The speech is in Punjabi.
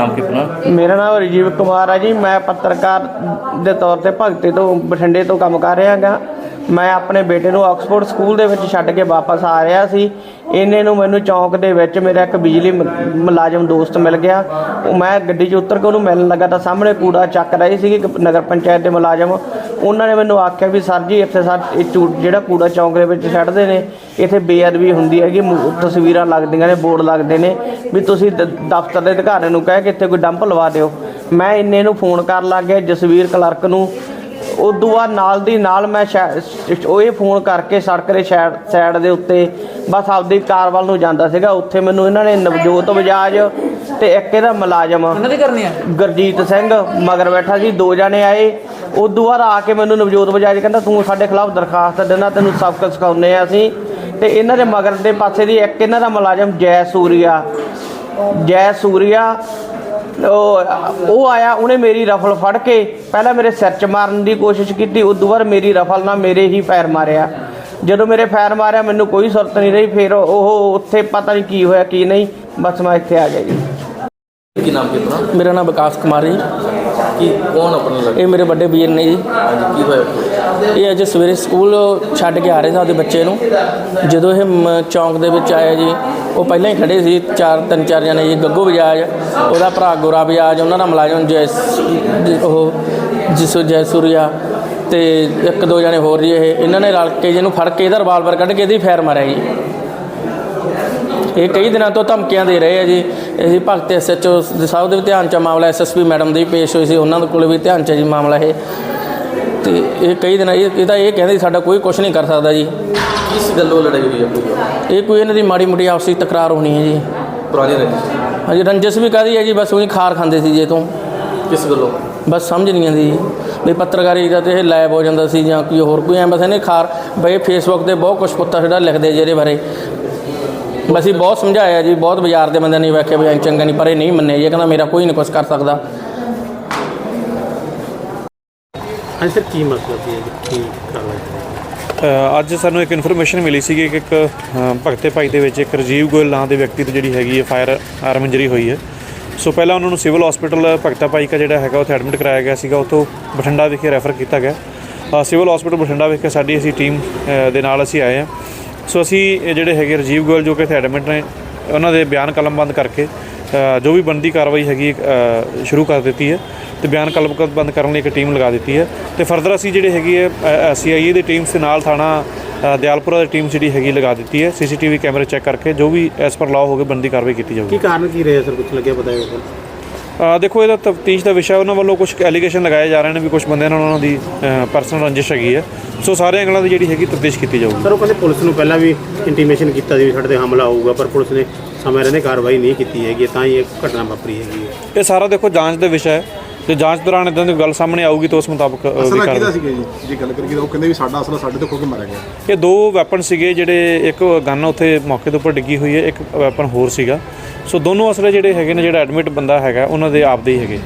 ਨਾਮ ਕੀ ਆਪਣਾ? ਮੇਰਾ ਨਾਮ ਰਾਜੀਵ ਕੁਮਾਰ ਆ ਜੀ। ਮੈਂ ਪੱਤਰਕਾਰ ਦੇ ਤੌਰ ਤੇ ਭਗਤੇ ਤੋਂ, ਬਠਿੰਡੇ ਤੋਂ ਕੰਮ ਕਰ ਰਿਹਾ ਹਾਂ ਮੈਂ ਆਪਣੇ ਬੇਟੇ ਨੂੰ ਆਕਸਫੋਰਡ ਸਕੂਲ ਦੇ ਵਿੱਚ ਛੱਡ ਕੇ ਵਾਪਸ ਆ ਰਿਹਾ ਸੀ। ਇੰਨੇ ਨੂੰ ਮੈਨੂੰ ਚੌਂਕ ਦੇ ਵਿੱਚ ਮੇਰਾ ਇੱਕ ਬਿਜਲੀ ਮ- ਮੁਲਾਜ਼ਮ ਦੋਸਤ ਮਿਲ ਗਿਆ। ਉਹ ਮੈਂ ਗੱਡੀ 'ਚ ਉਤਰ ਕੇ ਉਹਨੂੰ ਮਿਲਣ ਲੱਗਾ ਤਾਂ ਸਾਹਮਣੇ ਕੂੜਾ ਚੱਕ ਰਹੀ ਸੀਗੀ ਇੱਕ ਨਗਰ ਪੰਚਾਇਤ ਦੇ ਮੁਲਾਜ਼ਮ। ਉਹਨਾਂ ਨੇ ਮੈਨੂੰ ਆਖਿਆ ਵੀ ਸਰ ਜੀ, ਇੱਥੇ ਸਰ, ਇਹ ਚੂ- ਜਿਹੜਾ ਕੂੜਾ ਚੌਂਕ ਦੇ ਵਿੱਚ ਛੱਡਦੇ ਨੇ, ਇੱਥੇ ਬੇਅਦਬੀ ਹੁੰਦੀ ਹੈਗੀ ਤਸਵੀਰਾਂ ਲੱਗਦੀਆਂ ਨੇ, ਬੋਰਡ ਲੱਗਦੇ ਨੇ। ਵੀ ਤੁਸੀਂ ਦ- ਦਫ਼ਤਰ ਦੇ ਅਧਿਕਾਰੀ ਨੂੰ ਕਹਿ ਕੇ ਇੱਥੇ ਕੋਈ ਡੰਪ ਲਵਾ ਦਿਓ। ਮੈਂ ਇੰਨੇ ਨੂੰ ਫੋਨ ਕਰਨ ਲੱਗ ਗਿਆ, ਜਸਵੀਰ ਕਲਰਕ ਨੂੰ। ਉਦੋਂ ਬਾਅਦ ਨਾਲ ਦੀ ਨਾਲ ਮੈਂ ਉਹ ਇਹ ਫੋਨ ਕਰਕੇ ਸੜਕ ਦੇ ਸਾਈਡ ਦੇ ਉੱਤੇ ਬਸ ਆਪਦੀ ਕਾਰ ਵੱਲ ਨੂੰ ਜਾਂਦਾ ਸੀਗਾ। ਉੱਥੇ ਮੈਨੂੰ ਇਹਨਾਂ ਨੇ ਨਵਜੋਤ ਬਜਾਜ ਤੇ ਇੱਕ ਇਹਦਾ ਮੁਲਾਜ਼ਮ ਉਹਨਾਂ ਦੀ ਕਰਨੀ ਆ? ਗੁਰਜੀਤ ਸਿੰਘ ਮਗਰ ਬੈਠਾ ਸੀ। ਦੋ ਜਣੇ ਆਏ। ਉਦੋਂ ਬਾਅਦ ਆ ਕੇ ਮੈਨੂੰ ਨਵਜੋਤ ਬਜਾਜ ਕਹਿੰਦਾ ਤੂੰ ਸਾਡੇ ਖਿਲਾਫ ਦਰਖਾਸਤ ਦੇਣਾ ਤੈਨੂੰ ਸਬਕ ਸਿਖਾਉਂਦੇ ਆ ਅਸੀਂ। ਤੇ ਇਹਨਾਂ ਦੇ ਮਗਰ ਦੇ ਪਾਸੇ ਦੀ ਇੱਕ ਇਹਨਾਂ ਦਾ ਮੁਲਾਜ਼ਮ ਜੈ ਸੂਰੀਆ। ਜੈ ਸੂਰੀਆ ਉਹ ਉਹ ਆਇਆ ਉਹਨੇ ਮੇਰੀ ਰਫਲ ਫੜ ਕੇ ਪਹਿਲਾਂ ਮੇਰੇ ਸਿਰ 'ਚ ਮਾਰਨ ਦੀ ਕੋਸ਼ਿਸ਼ ਕੀਤੀ ਉਦੋਂ ਬਾਅਦ ਮੇਰੀ ਰਫਲ ਨਾਲ ਮੇਰੇ ਹੀ ਫੈਰ ਮਾਰਿਆ। ਜਦੋਂ ਮੇਰੇ ਫੈਰ ਮਾਰਿਆ ਮੈਨੂੰ ਕੋਈ ਸੁਰਤ ਨਹੀਂ ਰਹੀ ਫਿਰ ਉਹ ਉੱਥੇ ਪਤਾ ਨਹੀਂ ਕੀ ਹੋਇਆ ਕੀ ਨਹੀਂ ਬਸ ਮੈਂ ਇੱਥੇ ਆ ਗਿਆ ਜੀ। ਕੀ ਨਾਮ ਕੀ ਆਪਣਾ? ਮੇਰਾ ਨਾਮ ਵਿਕਾਸ ਕੁਮਾਰ ਜੀ। ਕੀ ਕੌਣ ਆਪਣਾ ਲੱਗਾ ਇਹ ਮੇਰੇ ਵੱਡੇ ਵੀਰ ਨੇ ਜੀ। ਹਾਂਜੀ ਕੀ ਹੋਇਆ ਇਹ ਅੱਜ ਸਵੇਰੇ ਸਕੂਲ ਛੱਡ ਕੇ ਆ ਰਹੇ ਸੀ ਆਪਦੇ ਬੱਚੇ ਨੂੰ। ਜਦੋਂ ਇਹ ਮ- ਚੌਂਕ ਦੇ ਵਿੱਚ ਆਏ ਜੀ ਉਹ ਪਹਿਲਾਂ ਹੀ ਖੜੇ ਸੀ ਚਾਰ ਤਿੰਨ ਚਾਰ ਜਣੇ ਜੀ ਗੱਗੂ ਬਜਾਜ ਉਹਦਾ ਭਰਾ ਗੋਰਾ ਬਜਾਜ ਉਹਨਾਂ ਦਾ ਮੁਲਾਜ਼ਮ ਜੈਸ ਉਹ ਜਿਸੋ ਜੈਸੂਰੀਆ ਤੇ ਇੱਕ ਦੋ ਜਣੇ ਹੋਰ ਜੀ ਇਹ। ਇਹਨਾਂ ਨੇ ਰਲ ਕੇ ਜਿਹਨੂੰ ਫੜ ਕੇ ਇਹਦਾ ਰਿਵਾਲਵਰ ਕੱਢ ਕੇ ਇਹਦੀ ਫਾਇਰ ਮਾਰਿਆ ਜੀ। ਇਹ ਕਈ ਦਿਨਾਂ ਤੋਂ ਧਮਕੀਆਂ ਦੇ ਰਹੇ ਆ ਜੀ। ਇਹ ਭਗਤ ਐਸਐਚਓ ਸਾਹਿਬ ਦੇ ਵੀ ਧਿਆਨ ਚ ਮਾਮਲਾ ਐਸਐਸਪੀ ਮੈਡਮ ਦੇ ਪੇਸ਼ ਹੋਈ ਸੀ ਉਹਨਾਂ ਦੇ ਕੋਲ ਵੀ ਧਿਆਨ ਚ ਜੀ ਮਾਮਲਾ ਇਹ। ਤੇ ਇਹ ਕਈ ਦਿਨ ਇਹ ਤਾਂ ਇਹ ਕਹਿੰਦੇ ਸਾਡਾ ਕੋਈ ਕੁਝ ਨਹੀਂ ਕਰ ਸਕਦਾ ਜੀ। ਕਿਸ ਗੱਲੋਂ ਲੜਾਈ ਹੋਈ ਕੋਈ ਇਹ ਕੋਈ ਇਹਨਾਂ ਦੀ ਮਾੜੀ ਮੁੱਟੀ ਆਪਸੀ ਤਕਰਾਰ ਹੋਣੀ ਹੈ ਜੀ। ਪੁਰਾਣੀ ਰੰਜਿਸ਼? ਹਾਂਜੀ ਰੰਜਸ ਵੀ ਕਾਹਦੀ ਹੈ ਜੀ ਬਸ ਉਹੀ ਖਾਰ ਖਾਂਦੇ ਸੀ ਜੇ ਤੋਂ। ਕਿਸ ਗੱਲੋਂ? ਬਸ ਸਮਝ ਨਹੀਂ ਆਉਂਦੀ। ਜੀ ਵੀ ਪੱਤਰਕਾਰੀ ਦਾ ਤੇ ਇਹ ਲਾਈਵ ਹੋ ਜਾਂਦਾ ਸੀ ਜਾਂ ਕੋਈ ਹੋਰ ਕੋਈ ਐ ਬਸ ਇਹਨੇ ਖਾਰ ਬਈ ਫੇਸਬੁੱਕ ਤੇ ਬਹੁਤ ਕੁਝ ਪੁੱਤਾ ਜਿਹੜਾ ਲਿਖਦੇ ਜਿਹਦੇ ਬਾਰੇ। ਹੀ ਬਹੁਤ ਸਮਝਾਇਆ ਜੀ ਬਹੁਤ ਬਾਜ਼ਾਰ ਦੇ ਬੰਦੇ ਨੇ ਵੇਖਿਆ ਵੀ ਐਂ ਚੰਗਾ ਨਹੀਂ ਪਰ ਇਹ ਨਹੀਂ ਮੰਨੇ ਜੀ ਇਹ ਕਹਿੰਦਾ ਮੇਰਾ ਕੋਈ ਨਹੀਂ ਕੁਝ ਕਰ ਸਕਦਾ। ਹਾਂਜੀ ਸਰ ਕੀ ਮਸਲਾ ਸੀ ਇਹ ਕੀ ਕਾਰਵਾਈ ਅ, ਅੱਜ ਸਾਨੂੰ ਇੱਕ ਇਨਫੋਰਮੇਸ਼ਨ ਮਿਲੀ ਸੀ ਕਿ ਇੱਕ ਅ, ਭਗਤੇ ਭਾਈ ਦੇ ਵਿੱਚ ਇੱਕ ਰਜੀਵ ਗੋਇਲ ਨਾਂ ਦੇ ਵਿਅਕਤੀ ਤੋਂ ਜਿਹੜੀ ਹੈਗੀ ਹੈ ਫਾਇਰ ਆਰਮ ਇੰਜਰੀ ਹੋਈ ਹੈ। ਸੋ ਪਹਿਲਾਂ ਉਹਨਾਂ ਨੂੰ ਸਿਵਲ ਹਸਪੀਟਲ ਭਗਤਾ ਭਾਈ ਦਾ ਜਿਹੜਾ ਹੈਗਾ ਉੱਥੇ ਐਡਮਿਟ ਕਰਾਇਆ ਗਿਆ ਸੀਗਾ ਉੱਥੋਂ ਬਠਿੰਡਾ ਵਿਖੇ ਰੈਫਰ ਕੀਤਾ ਗਿਆ। ਅ, ਸਿਵਲ ਹਸਪੀਟਲ ਬਠਿੰਡਾ ਵਿਖੇ ਸਾਡੀ ਅਸੀਂ ਟੀਮ ਦੇ ਨਾਲ ਅਸੀਂ ਆਏ ਹਾਂ। ਸੋ ਅਸੀਂ ਇਹ ਜਿਹੜੇ ਹੈਗੇ ਰਜੀਵ ਗੋਇਲ ਜੋ ਕਿ ਇੱਥੇ ਐਡਮਿਟ ਨੇ, ਉਹਨਾਂ ਦੇ ਬਿਆਨ ਕਲਮਬੰਦ ਕਰਕੇ ਜੋ ਵੀ ਬਣਦੀ ਕਾਰਵਾਈ ਹੈਗੀ ਸ਼ੁਰੂ ਕਰ ਦਿੱਤੀ ਹੈ ਤੇ ਬਿਆਨ ਕਲਮਬੰਦ ਕਰਨ ਲਈ ਇੱਕ ਟੀਮ ਲਗਾ ਦਿੱਤੀ ਹੈ। ਤੇ ਫਰਦਰ ਅਸੀਂ ਜਿਹੜੇ ਹੈਗੀ ਹੈ ਸੀਆਈਏ ਦੀ ਟੀਮਸ ਦੇ ਨਾਲ ਥਾਣਾ ਦਿਆਲਪੁਰਾ ਦੀ ਟੀਮ ਜਿਹੜੀ ਹੈਗੀ ਲਗਾ ਦਿੱਤੀ ਹੈ। ਸੀਸੀਟੀਵੀ ਕੈਮਰੇ ਚੈੱਕ ਕਰਕੇ ਜੋ ਵੀ ਐਸ ਪਰ ਲਾਅ ਹੋਵੇ ਬਣਦੀ ਕਾਰਵਾਈ ਕੀਤੀ ਜਾਊਗੀ। ਕੀ ਕਾਰਨ ਕੀ ਰਿਹਾ ਸਰ? ਕੁਝ ਲੱਗਿਆ, ਪਤਾ ਹੈ ਦੇਖੋ ਇਹਦਾ ਤਫਤੀਸ਼ ਦਾ ਵਿਸ਼ਾ ਉਹਨਾਂ ਵੱਲੋਂ ਕੁਝ ਐਲੀਗੇਸ਼ਨ ਲਗਾਏ ਜਾ ਰਹੇ ਨੇ ਵੀ ਕੁਝ ਬੰਦਿਆਂ ਨਾਲ ਉਹਨਾਂ ਦੀ ਪਰਸਨਲ ਰੰਜਿਸ਼ ਹੈਗੀ ਹੈ। ਸੋ ਸਾਰੇ ਅੰਗਲਾਂ ਦੀ ਜਿਹੜੀ ਹੈਗੀ ਤਫਤੀਸ਼ ਕੀਤੀ ਜਾਊਗੀ। ਸਰ ਉਹ ਕਹਿੰਦੇ ਪੁਲਿਸ ਨੂੰ ਪਹਿਲਾਂ ਵੀ ਇੰਟੀਮੇਸ਼ਨ ਕੀਤਾ ਸੀ ਵੀ ਸਾਡੇ ਤੇ ਹਮਲਾ ਹੋਊਗਾ ਪਰ ਪੁਲਿਸ ਨੇ ਸਮੇਂ ਰਹਿੰਦੇ ਕਾਰਵਾਈ ਨਹੀਂ ਕੀਤੀ ਹੈਗੀ ਤਾਂ ਹੀ ਇਹ ਘਟਨਾ ਵਾਪਰੀ ਹੈਗੀ ਹੈ। ਇਹ ਸਾਰਾ ਦੇਖੋ ਜਾਂਚ ਦਾ ਵਿਸ਼ਾ ਹੈ। ਜੇ ਜਾਂਚ ਦੌਰਾਨ ਇਦਾਂ ਦੀ ਗੱਲ ਸਾਹਮਣੇ ਆਊਗੀ ਤਾਂ ਉਸ ਮੁਤਾਬਕ ਅ, ਅਸਲਾ ਕਾਰਵਾਈ ਕਿਹਦਾ ਸੀਗਾ ਜੀ? ਜੇ ਗੱਲ ਕਰੀਏ ਤਾਂ ਉਹ ਕਹਿੰਦੇ ਵੀ ਸਾਡਾ ਅਸਲਾ ਸਾਡੇ ਤੋਂ ਖੋ ਕੇ ਮਾਰਿਆ ਗਿਆ। ਇਹ ਦੋ ਵੈਪਨ ਸੀਗੇ ਜਿਹੜੇ ਇੱਕ ਗਨ ਉੱਥੇ ਮੌਕੇ ਦੇ ਉੱਪਰ ਡਿੱਗੀ ਹੋਈ ਹੈ ਇੱਕ ਵੈਪਨ ਹੋਰ ਸੀਗਾ। ਸੋ ਦੋਨੋਂ ਅਸਲੇ ਜਿਹੜੇ ਹੈਗੇ ਨੇ ਜਿਹੜਾ ਐਡਮਿਟ ਬੰਦਾ ਹੈਗਾ ਉਹਨਾਂ ਦੇ ਆਪਦੇ ਹੀ ਹੈਗੇ।